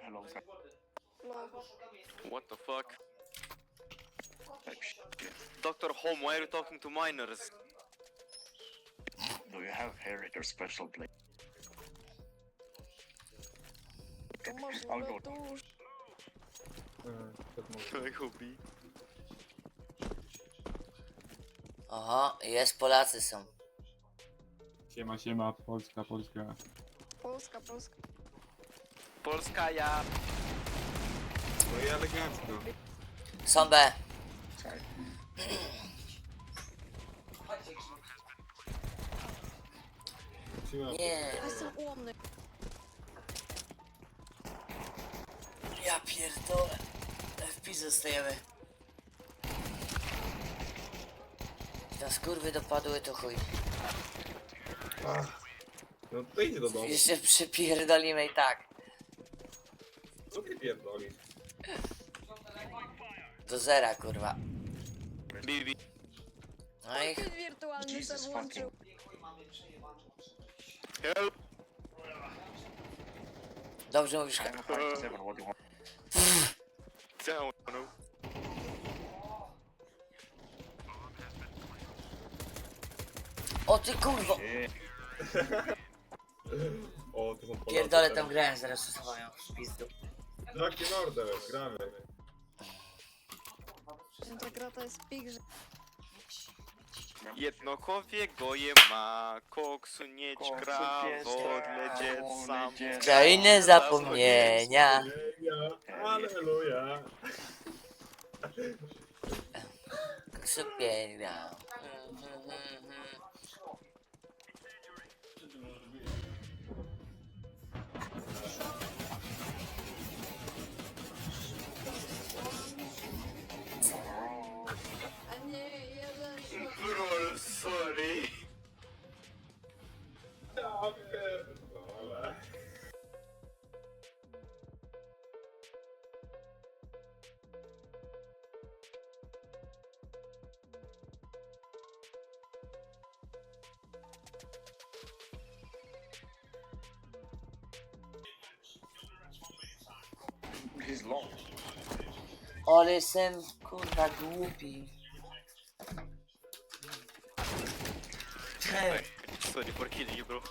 Hello. What the fuck? Dr. Home, why are you talking to minors? Do you have hair at your special place? To I'll go. I he- Oho, jest, Polacy są. Siema, siema, Polska, Polska. Polska, Polska. Polska ja. No i elegancko. Są B. Nie. Ja jestem ułomny. Ja pierdolę. FP zostajemy. Na skurwy dopadły to chuj. No to idź do domu. Jeszcze przypierdolimy i tak. Co ty pierdolisz? Do zera, kurwa. BB. No i Ktoś wirtualnie Jesus włączył. Help! dobrze mówisz. I'm a 5 7, what do you want? Down. No. O ty kurwo! O, to są Polacy Pierdolę tam grałem, zaraz usuwają w pizdu. Jaki mordę, gramy. Ta gra to jest pik, że Jednokowie goje ma, koksu nie Koksu ćkra, pies wodle dziec wodle sam. dziec Krainy zapomnienia. Aleluja. Super gra. Ale jestem kurwa głupi. Sorry for killing you, bro.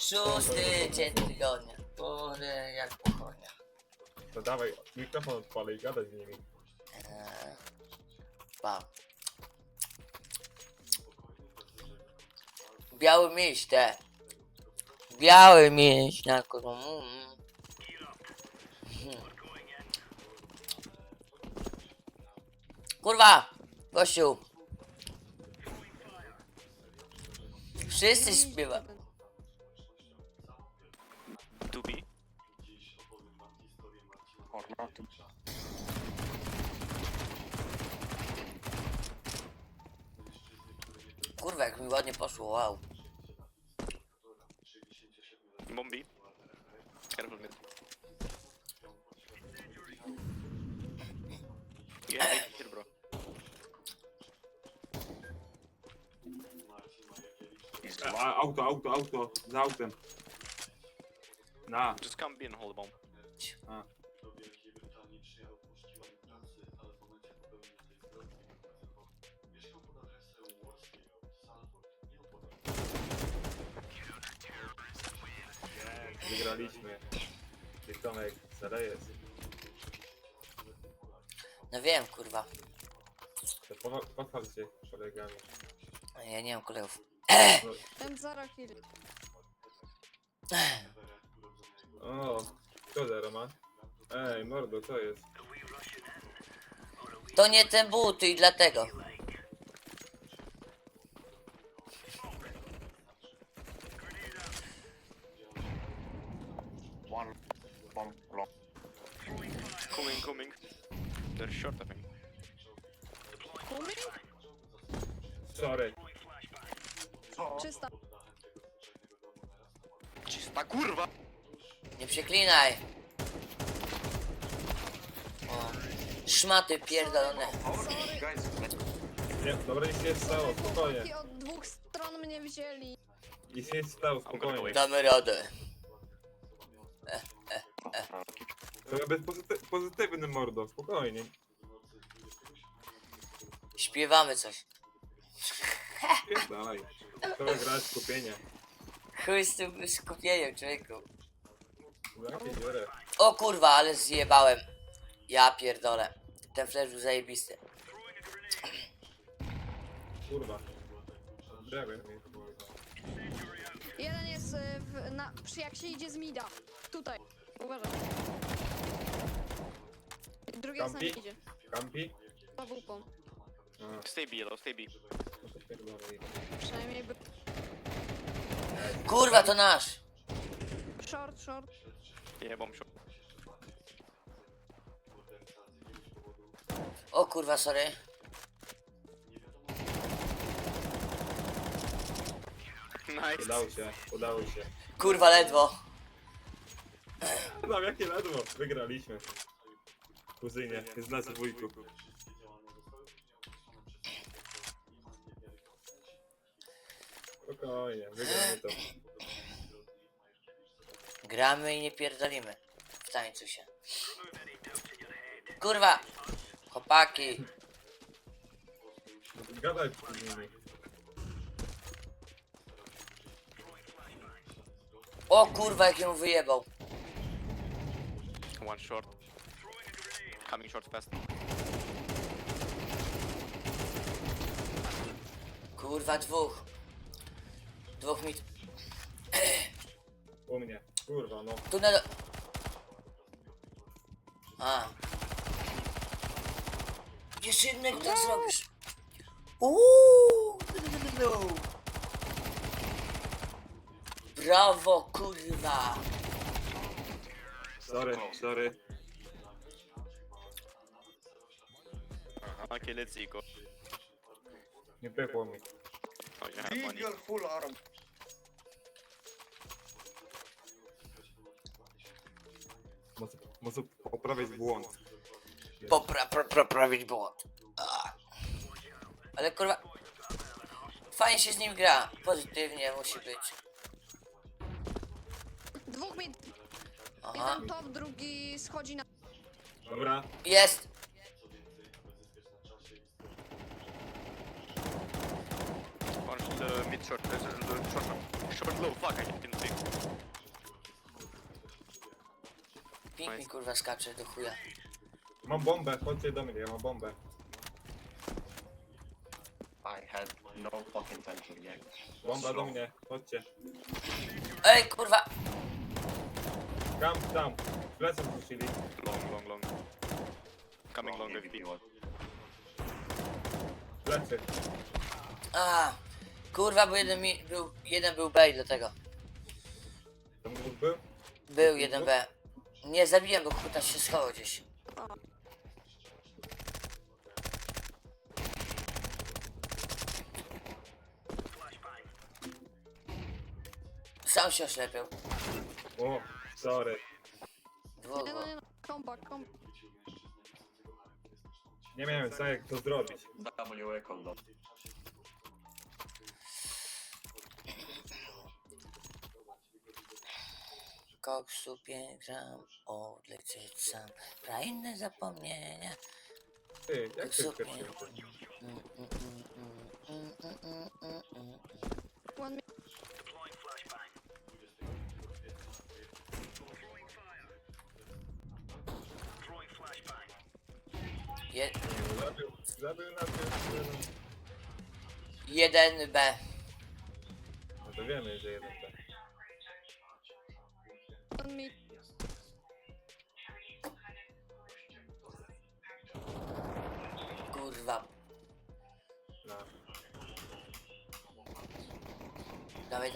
Szósty dzień tygodnia. Kurde, jak pochodnia. To dawaj, mikrofon odpalę i gadaj z nimi. Eee, Wow. Biały miś, te. Biały miś na kurwa. Mm. Kurwa! Gościu! Wszyscy śpiewa. To. Kurwa, jak mi ładnie poszło, wow. Bombi. Careful mid. Yeah, auto, auto, auto, za autem. Na, Just come be and hold bomb. a. Wygraliśmy. Ty Tomek, zara jest. No wiem, kurwa. To Pochwal się kolegami. Ja nie mam kolegów. Ten Zara Hill. O, kto zero ma? Ej, mordo, co jest? To nie ten but i dlatego. One bomb long. Coming, coming. They're short, I think. Sorry. Czysta. Czysta kurwa! Nie przeklinaj. O. Szmaty pierdolone. Nie, dobra, nic się nie stało, spokojnie. Chłopaki od dwóch stron mnie wzięli. Nic się nie stało, spokojnie. Damy radę. To ja bez pozyty pozytywny mordo, spokojnie. Śpiewamy coś. Dalej. Trzeba grać skupienie. Chuj z tym skupieniem, człowieku. Jakie dziurę. O kurwa, ale zjebałem. Ja pierdolę. Ten flash był zajebisty. Kurwa. Drewien. Jeden jest y, w, na, przy jak się idzie z mida. Tutaj. Uważaj. Drugi jest na Kampi? idzie. Kampi? Za wupą. A, Stay B, stay B. to pierdolę. Przynajmniej by... Kurwa, to nasz. Short, short. Bomb shot. O kurwa, sorry. Nice. Udało się, udało się. Kurwa, ledwo. No jakie ledwo, wygraliśmy. Kuzynie, z nas dwójku. Spokojnie, wygramy to. Gramy i nie pierdolimy. W tańcu się. Kurwa! Chłopaki! Gadaj z nimi. O kurwa, jak ją wyjebał. One short. Coming short fast. Kurwa, dwóch. Dwóch mi... U mnie. Kurwa, no. Tunel... A. Jeszcze jednego tak zrobisz. Uuu. Brawo, kurwa. Sorry, sorry. Okay, let's see, go. Nie pykło mi. Oh, you have money. Eagle full arm. Muszę, muszę poprawić błąd. Popra, pro, poprawić błąd. A. Ale kurwa... Fajnie się z nim gra. Pozytywnie musi być. Dwóch mid. Aha. Jeden top, drugi schodzi na... Dobra, Jest. One uh, mid short, uh, short, short low. Fuck, I didn't see. Pink mi kurwa skacze do chuja. mam bombę, chodźcie do mnie, ja mam bombę. I had no fucking time to react. Bomba do mnie, chodźcie. Ej kurwa! Kamp tam. Plecem puścili. Long, long, long. Coming long with B. Plecy. A, kurwa, bo jeden mi, był, jeden był B i dlatego. Tam był? Był jeden B. Nie zabiłem go, kurwa się schował gdzieś. Sam się oślepił. O, sorry. Dwóch. Nie miałem za jak to zrobić. W though. Koksu 5 gram, odlecieć sam. Pra inne zapomnienia. Ty, jak ty Super. pierwszy? Mm, mm, mm, mm, mm, mm, mm, mm. One mid. Je, Zabił, zabił nas jeszcze. jeden B. No to wiemy, że jeden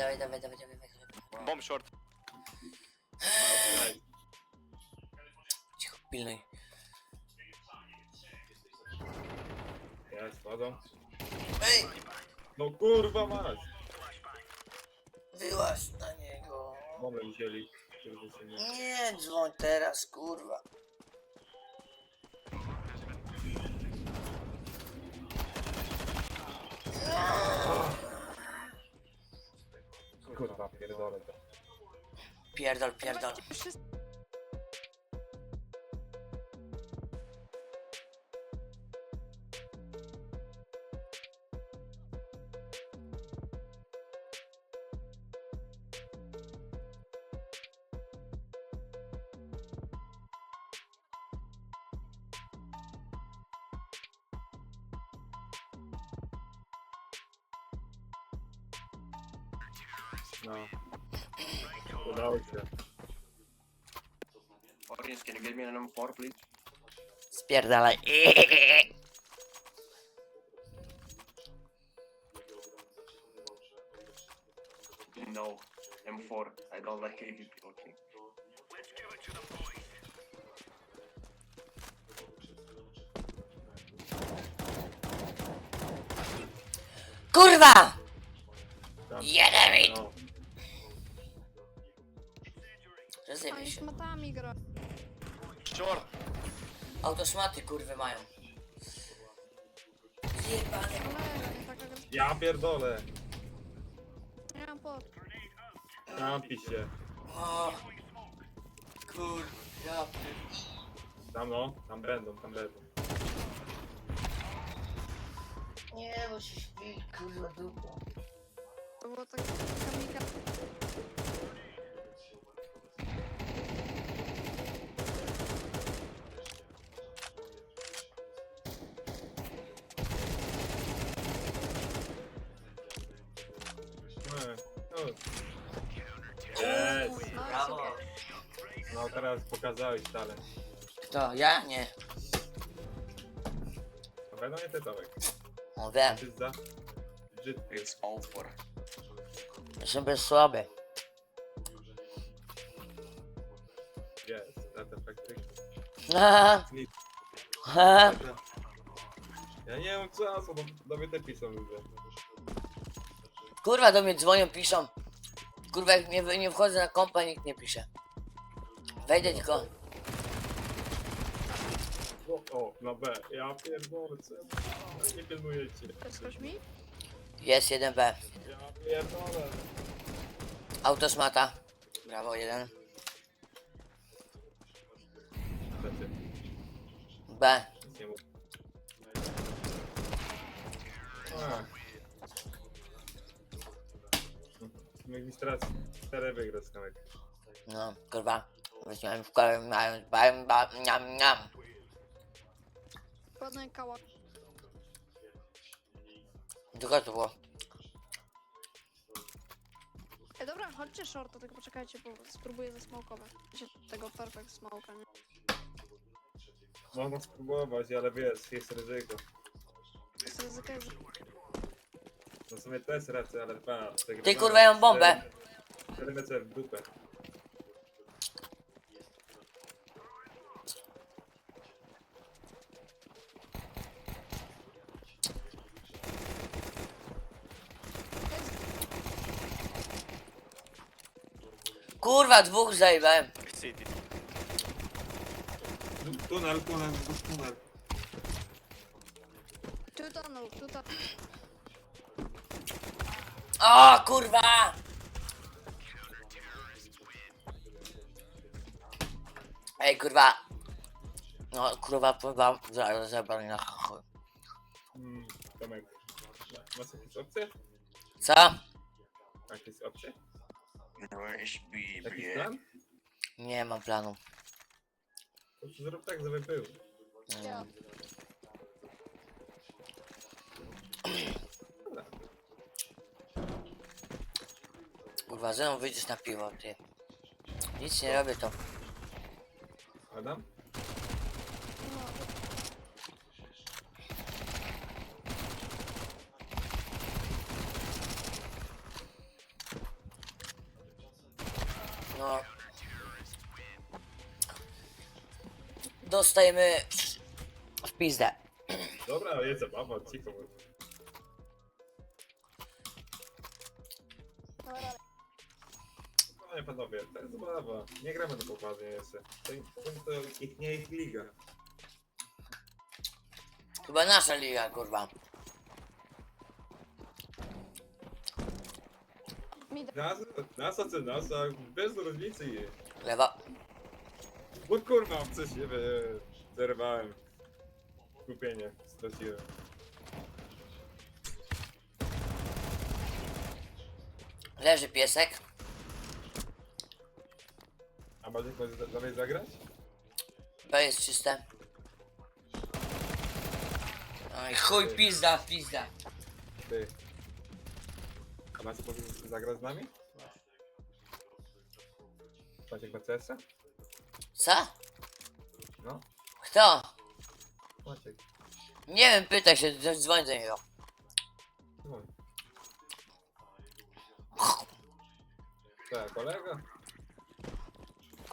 Dawaj, dawaj, dawaj, dawaj, dawaj. dawaj. Bomb short. Cicho, pilnuj. Ja spadam. Ej, No kurwa masz. wyłaź na niego. Bombę wzięli. Kurde, się nie- Nie dzwoń teraz, kurwa. Kurwa, pierdolę to. Pierdol, pierdol. Wszyscy... No. Udało się. Audience, can you get me a number four, please? Spierdalaj. No, M4. I don't like AVP. Okay. Kurwa! Jeden Rozjebie Oni się. szmatami gra. Short. Autoszmaty kurwy mają. Jebane. Cholera, nie taka gra. Ja pierdolę. Nie mam pod. Kampi się. O. Kurwa. Tam no, tam będą, tam będą. Nie, bo się śpi, kurwa dupo. To było tak kamika. No teraz pokazałeś talent. Kto? Ja? Nie. Na pewno nie ty Tomek. O wiem. Ty za... Brzydki. It's all for. Jestem bez słaby. Jest, lata faktycznie. Haha. Haha. Ja nie mam czasu, bo do mnie te piszą ludzie. Kurwa do mnie dzwonią, piszą. Kurwa jak nie, nie wchodzę na kompa, nikt nie pisze. Wejdę tylko. O, o, na B. Ja pierdolę, co? ja- Nie pilnujecie. Słyszałeś mi? Jest 1B. Ja pierdolę. Autosmata. Brawo, jeden. Znaczy, B. nic nie. Cztery wygra skamek. No, kurwa. Weźmiałem w kolę, miałem, bałem, ba, niam, niam. Ładny kała. Tylko to było. Ej, dobra, chodźcie shorta, tylko poczekajcie, bo spróbuję zasmokować. Się Tego perfect smoka, nie? Można spróbować, ale wiesz, jest ryzyko. Jest ryzyko, że... No w sumie to jest racja, ale pa. Ty, kurwa, ja mam bombę. Cztery mecze w dupę. Kurwa, dwóch zajebałem. City. Tunel, tunel, dwóch tunel. Tu tunnel, tu tunnel. O, kurwa! Ej, kurwa. No, kurwa, kurwa, zaraz zabrali na chuj. Tomek. ma- Masz jakieś opcje? Co? Jakieś opcje? Rush B, Jakiś yeah. plan? Nie mam planu. To zrób tak, żeby był. Ja. Kurwa, ze mną wyjdziesz na piwo, ty. Nic nie robię to. Adam? No, No. Dostajemy w pizdę. Dobra, jest zabawa, cicho. Panie panowie, to jest zabawa. Nie gramy na poważnie jeszcze. To, to, to ich nie ich liga. Chyba nasza liga, kurwa. Mid. Nasa, nasa czy nasa, bez różnicy. Lewa. Bo kurwa, coś się wy- zerwałem. Kupienie, straciłem. Leży piesek. A masz jakąś za- dalej zagrać? B jest czyste. Oj, chuj, pizda, pizda. Ty. A macie pomysł zagrać z nami? Macie BCS-a? Co? No, Kto? Maciek. Nie wiem, pytaj się, dzwoń- dzwoń do niego. No. Tak, kolega?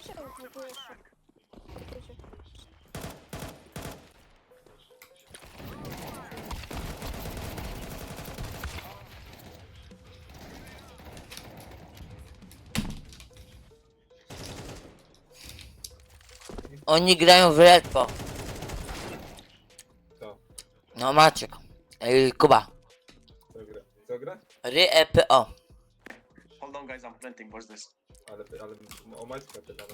Się blokujesz. Wiecie. Oni grają w Redpo. Co? No Maciek. Ej, Kuba. Co gra? Co gra? Ry E EPO. Hold on, guys, I'm planting. What's this? Ale, ale o Maćka pytano.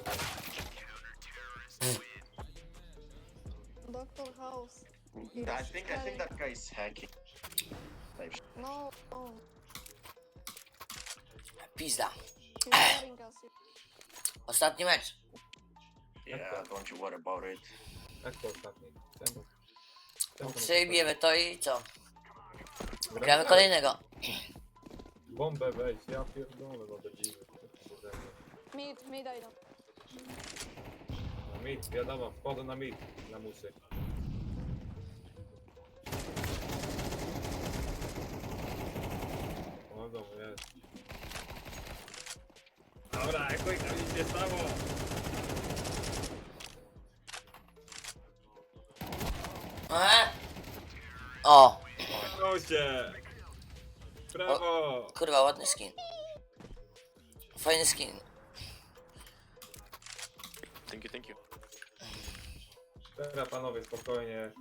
Doctor House. I think I think that guy is hacking. Type shit. No, no. Pizda. He's scaring us. Ostatni mecz. Yeah, don't you worry about it. Jak to ostatni? Czemu to Przejmiemy to i co? Gramy kolejnego. Bombę weź, ja pierdolę, no debiły. Mid, mid idą. Na mit, wiadomo, wchodzę na mit, na musy. O, dobra, jest. Dobra, jakoś tam nic nie Proszę! Brawo! kurwa, ładny skin. Fajny skin. Thank you, thank you. Teraz panowie, spokojnie.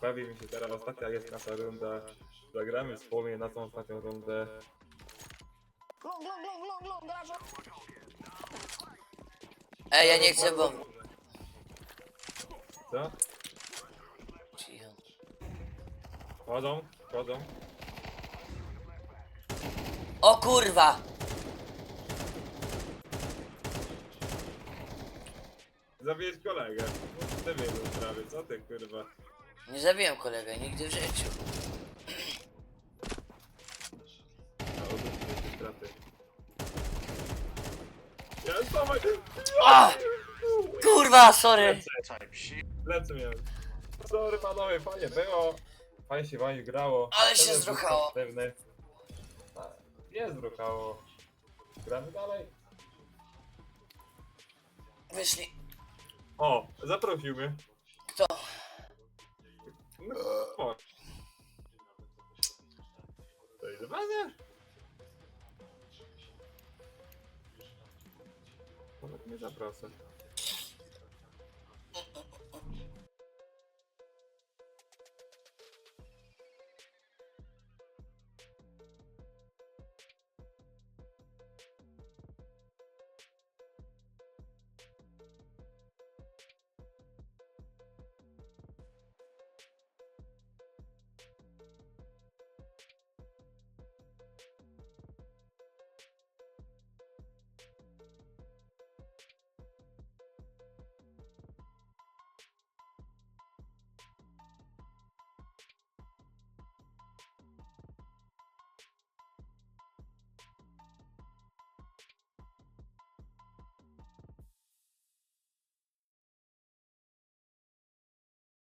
Bawi mi się teraz ostatnia jest nasza runda. Zagramy wspólnie na tą ostatnią rundę. Long, long, long, long, long. Ej, ja nie chcę, bo... Co? Cicho. Chodzą, chodzą. O kurwa! Zabijesz kolegę. Ty mnie prawie, co ty kurwa? Nie zabiłem kolegę, nigdy w życiu. A straty. Ja! Kurwa, sorry! Shit. Lecę miałem. Sorry panowie, fajnie było. Fajnie się wami grało. Ale się Teraz zruchało. jest Pewne. A, Nie zruchało. Gramy dalej. Wyszli. O, zaprosił mnie. Kto? No, o. To idę bazę. Nawet nie zaproszę.